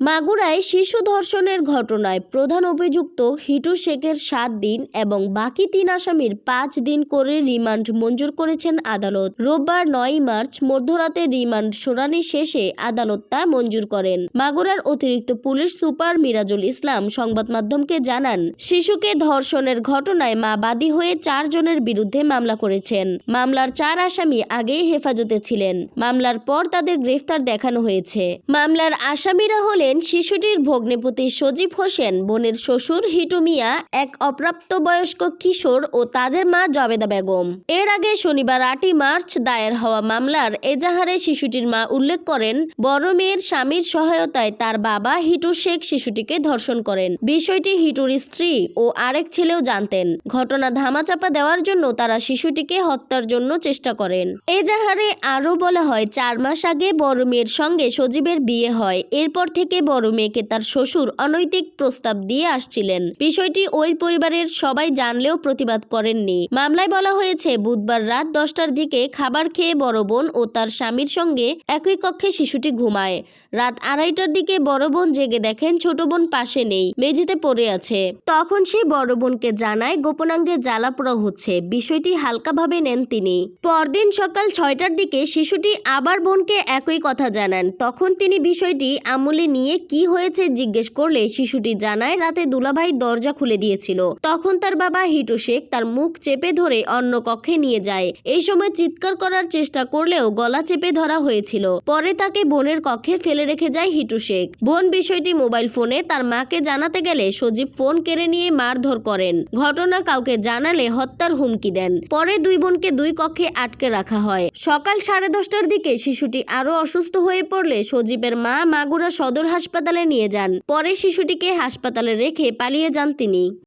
মাগুরায় শিশু ধর্ষণের ঘটনায় প্রধান অভিযুক্ত হিটু শেখের সাত দিন এবং বাকি তিন আসামির পাঁচ দিন করে রিমান্ড মঞ্জুর করেছেন আদালত। রোববার নয় মার্চ মধ্যরাতে রিমান্ড শুনানি শেষে আদালত তা মঞ্জুর করেন। মাগুরার অতিরিক্ত পুলিশ সুপার মিরাজুল ইসলাম সংবাদ মাধ্যমকে জানান, শিশুকে ধর্ষণের ঘটনায় মা বাদী হয়ে চারজনের বিরুদ্ধে মামলা করেছেন। মামলার চার আসামি আগেই হেফাজতে ছিলেন। মামলার পর তাদের গ্রেফতার দেখানো হয়েছে। মামলার আসামিরা হলেন শিশুটির ভগ্নিপতি সজীব হোসেন, বোনের শ্বশুর হিটু মিয়া, এক অপ্রাপ্তবয়স্ক কিশোর ও তাদের মা জবেদা বেগম। এর আগে শনিবার আটই মার্চ দায়ের হওয়া মামলার এজাহারে শিশুটির মা উল্লেখ করেন, বড় মেয়ের স্বামীর সহায়তায় তার বাবা হিটু শেখ শিশুটিকে ধর্ষণ করেন। বিষয়টি হিটুর স্ত্রী ও আরেক ছেলেও জানতেন। ঘটনা ধামাচাপা দেওয়ার জন্য তারা শিশুটিকে হত্যার জন্য চেষ্টা করেন। এজাহারে আরও বলা হয়, চার মাস আগে বড় মেয়ের সঙ্গে সজীবের বিয়ে হয়। এরপর থেকে বড় মেয়েকে তার শ্বশুর অনৈতিক প্রস্তাব দিয়ে আসছিলেন। বিষয়টি ওই পরিবারের সবাই জানলেও প্রতিবাদ করেননি। মামলায় বলা হয়েছে, বুধবার রাত দশটার দিকে খাবার খেয়ে বড় বোন ও তার স্বামীর সঙ্গে একই কক্ষে শিশুটি ঘুমায়। রাত আড়াইটার দিকে বড় বোন জেগে দেখেন ছোট বোন পাশে নেই, মেঝেতে পড়ে আছে। তখন সে বড় বোনকে জানায়, গোপনাঙ্গে জ্বালা পোড়া হচ্ছে। বিষয়টি হালকাভাবে নেন তিনি। পরদিন সকাল ছয়টার দিকে শিশুটি আবার বোনকে একই কথা জানান। তখন তিনি বিষয়টি আমলে নিয়ে কি হয়েছে জিজ্ঞেস করলে শিশুটি জানায়, রাতে দুলাভাই দরজা খুলে দিয়েছিল। তখন তার বাবা হিটু শেখ তার মুখ চেপে ধরে অন্য কক্ষে নিয়ে যায়। এই সময় চিৎকার করার চেষ্টা করলেও গলা চেপে ধরা হয়েছিল। পরে তাকে বোনের কক্ষে ফেলে রেখে যায় হিটু শেখ। বোন বিষয়টি মোবাইল ফোনে তার মাকে জানাতে গেলে সজীব ফোন কেড়ে নিয়ে মারধর করেন। ঘটনা কাউকে জানালে হত্যার হুমকি দেন। পরে দুই বোনকে দুই কক্ষে আটকে রাখা হয়। সকাল সাড়ে দশটার দিকে শিশুটি আরও অসুস্থ হয়ে পড়লে সজীবের মা মাগুরা সদর হাসপাতালে নিয়ে যান। পরে শিশুটিকে হাসপাতালে রেখে পালিয়ে যান তিনি।